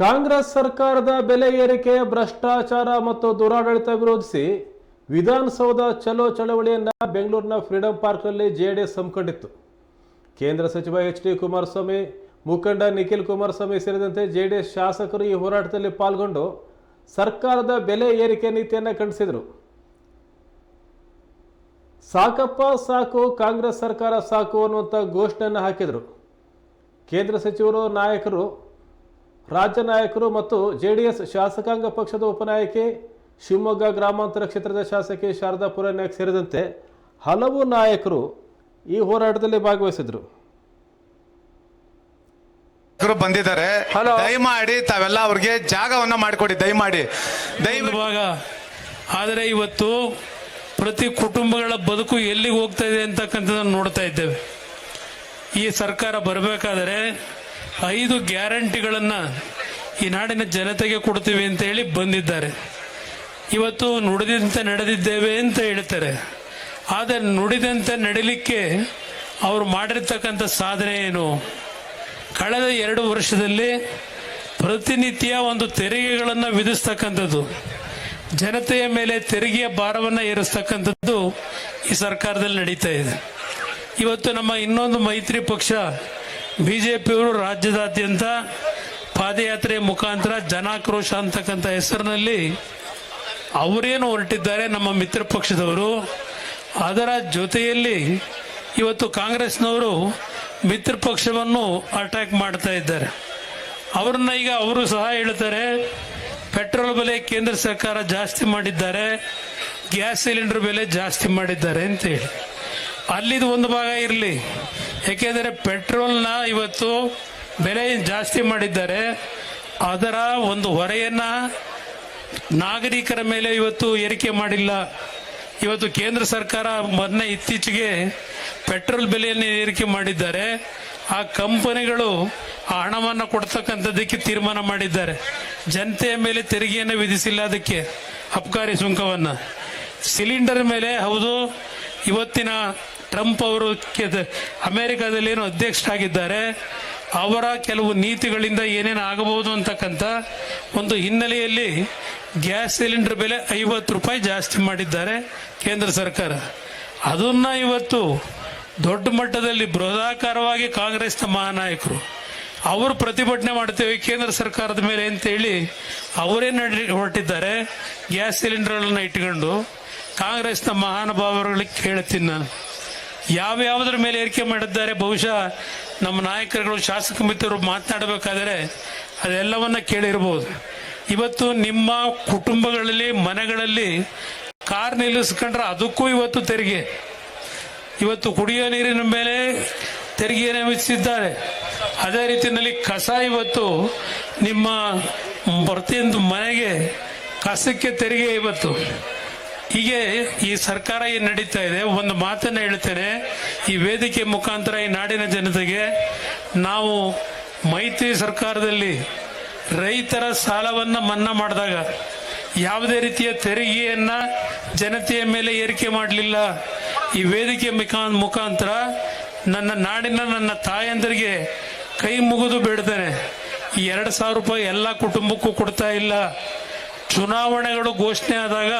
ಕಾಂಗ್ರೆಸ್ ಸರ್ಕಾರದ ಬೆಲೆ ಏರಿಕೆ, ಭ್ರಷ್ಟಾಚಾರ ಮತ್ತು ದುರಾಡಳಿತ ವಿರೋಧಿಸಿ ವಿಧಾನಸೌಧ ಚಲೋ ಚಳವಳಿಯನ್ನ ಬೆಂಗಳೂರಿನ ಫ್ರೀಡಂ ಪಾರ್ಕ್ನಲ್ಲಿ ಜೆಡಿಎಸ್ ಹಮ್ಮಿಕೊಂಡಿತ್ತು ಕೇಂದ್ರ ಸಚಿವ ಎಚ್ ಡಿ ಕುಮಾರಸ್ವಾಮಿ, ಮುಖಂಡ ನಿಖಿಲ್ ಕುಮಾರಸ್ವಾಮಿ ಸೇರಿದಂತೆ ಜೆಡಿಎಸ್ ಶಾಸಕರು ಈ ಹೋರಾಟದಲ್ಲಿ ಪಾಲ್ಗೊಂಡು ಸರ್ಕಾರದ ಬೆಲೆ ಏರಿಕೆ ನೀತಿಯನ್ನು ಖಂಡಿಸಿದರು. ಸಾಕಪ್ಪ ಸಾಕು, ಕಾಂಗ್ರೆಸ್ ಸರ್ಕಾರ ಸಾಕು ಅನ್ನುವಂಥ ಘೋಷಣೆಯನ್ನು ಹಾಕಿದರು. ಕೇಂದ್ರ ಸಚಿವರು, ನಾಯಕರು ರಾಜ್ಯ ನಾಯಕರು ಮತ್ತು ಜೆ ಡಿ ಎಸ್ ಶಾಸಕಾಂಗ ಪಕ್ಷದ ಉಪನಾಯಕಿ ಶಿವಮೊಗ್ಗ ಗ್ರಾಮಾಂತರ ಕ್ಷೇತ್ರದ ಶಾಸಕಿ ಶಾರದಾ ಪುರನಾಯಕ್ ಸೇರಿದಂತೆ ಹಲವು ನಾಯಕರು ಈ ಹೋರಾಟದಲ್ಲಿ ಭಾಗವಹಿಸಿದ್ರು. ಬಂದಿದ್ದಾರೆ. ದಯಮಾಡಿ ತಾವೆಲ್ಲ ಅವ್ರಿಗೆ ಜಾಗವನ್ನ ಮಾಡಿಕೊಡಿ ದಯಮಾಡಿ. ದಯ ಒಂದು ಭಾಗ ಆದರೆ ಇವತ್ತು ಪ್ರತಿ ಕುಟುಂಬಗಳ ಬದುಕು ಎಲ್ಲಿಗೆ ಹೋಗ್ತಾ ಇದೆ ಅಂತಕ್ಕಂಥದ್ದನ್ನು ನೋಡ್ತಾ ಇದ್ದೇವೆ. ಈ ಸರ್ಕಾರ ಬರಬೇಕಾದರೆ ಐದು ಗ್ಯಾರಂಟಿಗಳನ್ನು ಈ ನಾಡಿನ ಜನತೆಗೆ ಕೊಡ್ತೀವಿ ಅಂತ ಹೇಳಿ ಬಂದಿದ್ದಾರೆ. ಇವತ್ತು ನುಡಿದಂತೆ ನಡೆದಿದ್ದೇವೆ ಅಂತ ಹೇಳ್ತಾರೆ. ಆದರೆ ನುಡಿದಂತೆ ನಡಿಲಿಕ್ಕೆ ಅವರು ಮಾಡಿರ್ತಕ್ಕಂಥ ಸಾಧನೆ ಏನು? ಕಳೆದ ಎರಡು ವರ್ಷದಲ್ಲಿ ಪ್ರತಿನಿತ್ಯ ಒಂದು ತೆರಿಗೆಗಳನ್ನು ವಿಧಿಸ್ತಕ್ಕಂಥದ್ದು. ಜನತೆಯ ಮೇಲೆ ತೆರಿಗೆಯ ಭಾರವನ್ನು ಏರಿಸ್ತಕ್ಕಂಥದ್ದು ಈ ಸರ್ಕಾರದಲ್ಲಿ ನಡೀತಾ ಇದೆ. ಇವತ್ತು ನಮ್ಮ ಇನ್ನೊಂದು ಮೈತ್ರಿ ಪಕ್ಷ ಬಿಜೆಪಿಯವರು ರಾಜ್ಯದಾದ್ಯಂತ ಪಾದಯಾತ್ರೆ ಮುಖಾಂತರ ಜನಾಕ್ರೋಶ ಅಂತಕ್ಕಂಥ ಹೆಸರಿನಲ್ಲಿ ಅವರೇನು ಹೊರಟಿದ್ದಾರೆ ನಮ್ಮ ಮಿತ್ರ ಪಕ್ಷದವರು. ಅದರ ಜೊತೆಯಲ್ಲಿ ಇವತ್ತು ಕಾಂಗ್ರೆಸ್ನವರು ಮಿತ್ರ ಪಕ್ಷವನ್ನು ಅಟ್ಯಾಕ್ ಮಾಡ್ತಾ ಇದ್ದಾರೆ. ಅವ್ರನ್ನ ಈಗ ಅವರು ಸಹ ಹೇಳ್ತಾರೆ ಪೆಟ್ರೋಲ್ ಬೆಲೆ ಕೇಂದ್ರ ಸರ್ಕಾರ ಜಾಸ್ತಿ ಮಾಡಿದ್ದಾರೆ ಗ್ಯಾಸ್ ಸಿಲಿಂಡರ್ ಬೆಲೆ ಜಾಸ್ತಿ ಮಾಡಿದ್ದಾರೆ ಅಂತ ಹೇಳಿ. ಅಲ್ಲಿದು ಒಂದು ಭಾಗ ಇರಲಿ. ಏಕೆಂದರೆ ಪೆಟ್ರೋಲ್ನ ಇವತ್ತು ಬೆಲೆ ಜಾಸ್ತಿ ಮಾಡಿದ್ದಾರೆ. ಅದರ ಒಂದು ಹೊರೆಯನ್ನು ನಾಗರಿಕರ ಮೇಲೆ ಇವತ್ತು ಏರಿಕೆ ಮಾಡಿಲ್ಲ. ಇವತ್ತು ಕೇಂದ್ರ ಸರ್ಕಾರ ಮೊನ್ನೆ ಇತ್ತೀಚೆಗೆ ಪೆಟ್ರೋಲ್ ಬೆಲೆಯನ್ನು ಏರಿಕೆ ಮಾಡಿದ್ದಾರೆ. ಆ ಕಂಪನಿಗಳು ಆ ಹಣವನ್ನು ಕೊಡ್ತಕ್ಕಂಥದ್ದಕ್ಕೆ ತೀರ್ಮಾನ ಮಾಡಿದ್ದಾರೆ. ಜನತೆಯ ಮೇಲೆ ತೆರಿಗೆಯನ್ನು ವಿಧಿಸಿಲ್ಲ ಅದಕ್ಕೆ. ಅಬ್ಕಾರಿ ಸುಂಕವನ್ನು. ಸಿಲಿಂಡರ್ ಮೇಲೆ ಹೌದು, ಇವತ್ತಿನ ಟ್ರಂಪ್ ಅವರು ಅಮೆರಿಕಾದಲ್ಲಿ ಅಧ್ಯಕ್ಷರಾಗಿದ್ದಾರೆ. ಅವರ ಕೆಲವು ನೀತಿಗಳಿಂದ ಏನೇನು ಆಗಬಹುದು ಅಂತಕ್ಕಂಥ ಒಂದು ಹಿನ್ನೆಲೆಯಲ್ಲಿ ಗ್ಯಾಸ್ ಸಿಲಿಂಡರ್ ಬೆಲೆ ಐವತ್ತು ರೂಪಾಯಿ ಜಾಸ್ತಿ ಮಾಡಿದ್ದಾರೆ ಕೇಂದ್ರ ಸರ್ಕಾರ. ಅದನ್ನ ಇವತ್ತು ದೊಡ್ಡ ಮಟ್ಟದಲ್ಲಿ ಬೃಹದಾಕಾರವಾಗಿ ಕಾಂಗ್ರೆಸ್ನ ಮಹಾನಾಯಕರು ಅವರು ಪ್ರತಿಭಟನೆ ಮಾಡ್ತೇವೆ ಕೇಂದ್ರ ಸರ್ಕಾರದ ಮೇಲೆ ಅಂತೇಳಿ ಅವರೇ ನಡೆ ಹೊರಟಿದ್ದಾರೆ ಗ್ಯಾಸ್ ಸಿಲಿಂಡರ್ಗಳನ್ನ ಇಟ್ಕೊಂಡು. ಕಾಂಗ್ರೆಸ್ನ ಮಹಾನುಭಾವರುಗಳಿಗೆ ಕೇಳ್ತೀನಿ ನಾನು. ಯಾವ್ಯಾವುದ್ರ ಮೇಲೆ ಏರಿಕೆ ಮಾಡಿದ್ದಾರೆ, ಬಹುಶಃ ನಮ್ಮ ನಾಯಕರುಗಳು, ಶಾಸಕ ಮಿತ್ರರು ಮಾತನಾಡಬೇಕಾದರೆ ಅದೆಲ್ಲವನ್ನ ಕೇಳಿರ್ಬೋದು. ಇವತ್ತು ನಿಮ್ಮ ಕುಟುಂಬಗಳಲ್ಲಿ, ಮನೆಗಳಲ್ಲಿ ಕಾರ್ ನಿಲ್ಲಿಸ್ಕೊಂಡ್ರೆ ಅದಕ್ಕೂ ಇವತ್ತು ತೆರಿಗೆ. ಇವತ್ತು ಕುಡಿಯೋ ನೀರಿನ ಮೇಲೆ ತೆರಿಗೆಯನ್ನು ವಿಧಿಸಿದ್ದಾರೆ ಅದೇ ರೀತಿಯಲ್ಲಿ ಕಸ ಇವತ್ತು ನಿಮ್ಮ ಪ್ರತಿಯೊಂದು ಮನೆಗೆ, ಕಸಕ್ಕೆ ತೆರಿಗೆ ಇವತ್ತು. ಹೀಗೆ ಈ ಸರ್ಕಾರ ಏನು ನಡೀತಾ ಇದೆ, ಒಂದು ಮಾತನ್ನ ಹೇಳ್ತೇನೆ. ಈ ವೇದಿಕೆ ಮುಖಾಂತರ ಈ ನಾಡಿನ ಜನತೆಗೆ ನಾವು ಮೈತ್ರಿ ಸರ್ಕಾರದಲ್ಲಿ ರೈತರ ಸಾಲವನ್ನ ಮನ್ನಾ ಮಾಡಿದಾಗ ಯಾವುದೇ ರೀತಿಯ ತೆರಿಗೆಯನ್ನ ಜನತೆಯ ಮೇಲೆ ಏರಿಕೆ ಮಾಡಲಿಲ್ಲ. ಈ ವೇದಿಕೆ ಮುಖಾ- ಮುಖಾಂತರ ನನ್ನ ನಾಡಿನ ನನ್ನ ತಾಯಂದರಿಗೆ ಕೈ ಮುಗಿದು ಬೇಡ್ತೇನೆ ಈ ಎರಡು ಸಾವಿರ ರೂಪಾಯಿ ಎಲ್ಲ ಕುಟುಂಬಕ್ಕೂ ಕೊಡ್ತಾ ಇಲ್ಲ. ಚುನಾವಣೆಗಳು ಘೋಷಣೆ ಆದಾಗ,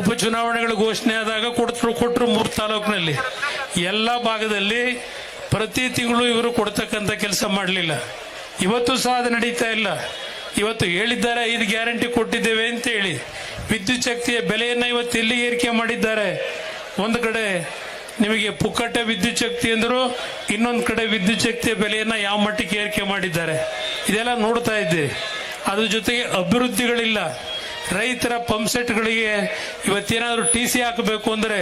ಉಪಚುನಾವಣೆಗಳು ಘೋಷಣೆ ಆದಾಗ ಕೊಡ್ತರು ಕೊಟ್ಟರು ಮೂರು ತಾಲೂಕಿನಲ್ಲಿ. ಎಲ್ಲ ಭಾಗದಲ್ಲಿ ಪ್ರತಿ ತಿಂಗಳು ಇವರು ಕೊಡ್ತಕ್ಕಂಥ ಕೆಲಸ ಮಾಡಲಿಲ್ಲ. ಇವತ್ತು ಸಹ ಅದು ನಡೀತಾ ಇಲ್ಲ. ಇವತ್ತು ಹೇಳಿದ್ದಾರೆ, ಐದು ಗ್ಯಾರಂಟಿ ಕೊಟ್ಟಿದ್ದೇವೆ ಅಂತ ಹೇಳಿ ವಿದ್ಯುತ್ ಶಕ್ತಿಯ ಬೆಲೆಯನ್ನು ಇವತ್ತು ಎಲ್ಲಿ ಏರಿಕೆ ಮಾಡಿದ್ದಾರೆ? ಒಂದು ಕಡೆ ನಿಮಗೆ ಪುಕ್ಕಟ್ಟೆ ವಿದ್ಯುತ್ ಶಕ್ತಿ ಅಂದರು, ಇನ್ನೊಂದು ಕಡೆ ವಿದ್ಯುತ್ ಶಕ್ತಿಯ ಬೆಲೆಯನ್ನ ಯಾವ ಮಟ್ಟಿಗೆ ಏರಿಕೆ ಮಾಡಿದ್ದಾರೆ? ಇದೆಲ್ಲ ನೋಡ್ತಾ ಇದ್ದೀವಿ ಅದ್ರ ಜೊತೆಗೆ ಅಭಿವೃದ್ಧಿಗಳಿಲ್ಲ. ರೈತರ ಪಂಪ್ ಸೆಟ್ಗಳಿಗೆ ಇವತ್ತೇನಾದರೂ ಟಿ ಸಿ ಹಾಕಬೇಕು ಅಂದರೆ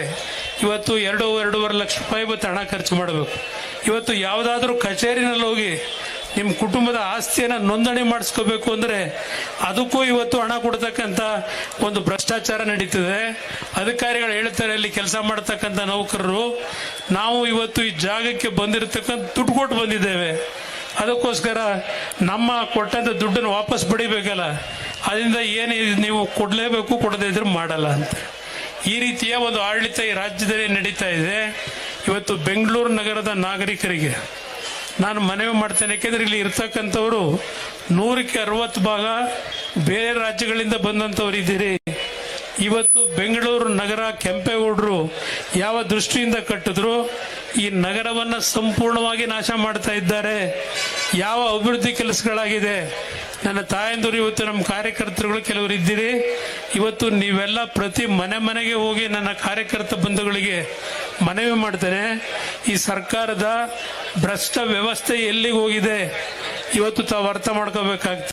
ಇವತ್ತು ಎರಡು, ಎರಡೂವರೆ ಲಕ್ಷ ರೂಪಾಯಿ ಇವತ್ತು ಹಣ ಖರ್ಚು ಮಾಡಬೇಕು. ಇವತ್ತು ಯಾವುದಾದ್ರೂ ಕಚೇರಿನಲ್ಲಿ ಹೋಗಿ ನಿಮ್ಮ ಕುಟುಂಬದ ಆಸ್ತಿಯನ್ನು ನೋಂದಣಿ ಮಾಡಿಸ್ಕೋಬೇಕು ಅಂದರೆ ಅದಕ್ಕೂ ಇವತ್ತು ಹಣ ಕೊಡ್ತಕ್ಕಂಥ ಒಂದು ಭ್ರಷ್ಟಾಚಾರ ನಡೀತಿದೆ. ಅಧಿಕಾರಿಗಳು ಹೇಳ್ತಾರೆ ಅಲ್ಲಿ ಕೆಲಸ ಮಾಡ್ತಕ್ಕಂಥ ನೌಕರರು, ನಾವು ಇವತ್ತು ಈ ಜಾಗಕ್ಕೆ ಬಂದಿರತಕ್ಕಂಥ ದುಡ್ಡು ಕೊಟ್ಟು ಬಂದಿದ್ದೇವೆ. ಅದಕ್ಕೋಸ್ಕರ ನಮ್ಮ ಕೊಟ್ಟಂತ ದುಡ್ಡನ್ನು ವಾಪಸ್ ಪಡಿಬೇಕಲ್ಲ ಅದರಿಂದ ಏನು ನೀವು ಕೊಡಲೇಬೇಕು, ಕೊಡದೇ ಇದ್ರೆ ಮಾಡಲ್ಲ ಅಂತ. ಈ ರೀತಿಯ ಒಂದು ಆಡಳಿತ ಈ ರಾಜ್ಯದಲ್ಲಿ ನಡೀತಾ ಇದೆ. ಇವತ್ತು ಬೆಂಗಳೂರು ನಗರದ ನಾಗರಿಕರಿಗೆ, ನಾನು ಮನವಿ ಮಾಡ್ತೇನೆ, ಯಾಕೆಂದರೆ ಇಲ್ಲಿ ಇರ್ತಕ್ಕಂಥವರು ನೂರಕ್ಕೆ ಅರವತ್ತು ಭಾಗ ಬೇರೆ ರಾಜ್ಯಗಳಿಂದ ಬಂದಂಥವ್ರು ಇದ್ದೀರಿ ಇವತ್ತು ಬೆಂಗಳೂರು ನಗರ ಕೆಂಪೇಗೌಡರು ಯಾವ ದೃಷ್ಟಿಯಿಂದ ಕಟ್ಟಿದ್ರು ಈ ನಗರವನ್ನ ಸಂಪೂರ್ಣವಾಗಿ ನಾಶ ಮಾಡ್ತಾ ಇದ್ದಾರೆ. ಯಾವ ಅಭಿವೃದ್ಧಿ ಕೆಲಸಗಳಾಗಿದೆ. ನನ್ನ ತಾಯಂದಿರು ಇವತ್ತು ನಮ್ಮ ಕಾರ್ಯಕರ್ತರುಗಳು ಕೆಲವರು ಇದ್ದೀರಿ. ಇವತ್ತು ನೀವೆಲ್ಲ ಪ್ರತಿ ಮನೆ ಮನೆಗೆ ಹೋಗಿ ನನ್ನ ಕಾರ್ಯಕರ್ತ ಬಂಧುಗಳಿಗೆ ಮನವಿ ಮಾಡ್ತೇನೆ. ಈ ಸರ್ಕಾರದ ಭ್ರಷ್ಟ ವ್ಯವಸ್ಥೆ ಎಲ್ಲಿಗೆ ಹೋಗಿದೆ. ಇವತ್ತು ತಾವು ಅರ್ಥ ಮಾಡ್ಕೋಬೇಕಾಗ್ತದೆ.